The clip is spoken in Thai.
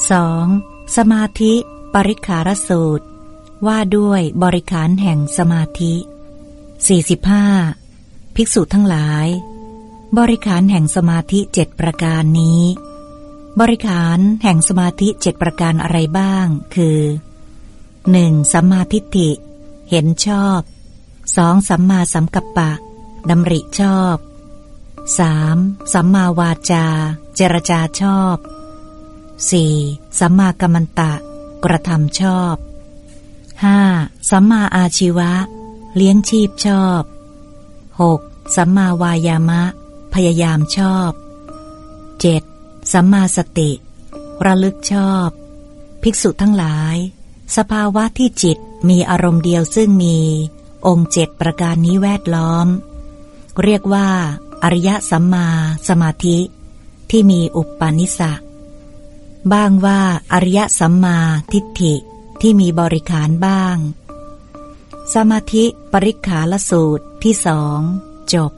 2. สมาธิปริขารสูตร ว่าด้วยบริขารแห่งสมาธิ 45. ภิกษุทั้งหลาย บริขารแห่งสมาธิเจ็ดประการนี้ บริขารแห่งสมาธิเจ็ดประการอะไรบ้าง คือ 1. สัมมาทิฏฐิ เห็นชอบ 2. สัมมาสัมกัปปะดำริชอบ 3. สัมมาวาจา เจรจาชอบ 4. สัมมากัมมันตะ กระทำชอบ 5. สัมมาอาชีวะ เลี้ยงชีพชอบ 6. สัมมาวายามะ พยายามชอบ 7. สัมมาสติ ระลึกชอบ ภิกษุทั้งหลาย สภาวะที่จิตมีอารมณ์เดียวซึ่งมี องค์เจ็ดประการนี้แวดล้อม เรียกว่า อริยสัมมาสมาธิ ที่มีอุปปาณิสะ บ้างว่าอริยสัมมาทิฏฐิที่มีบริขารบ้าง สมาธิปริขาลสูตรที่สองจบ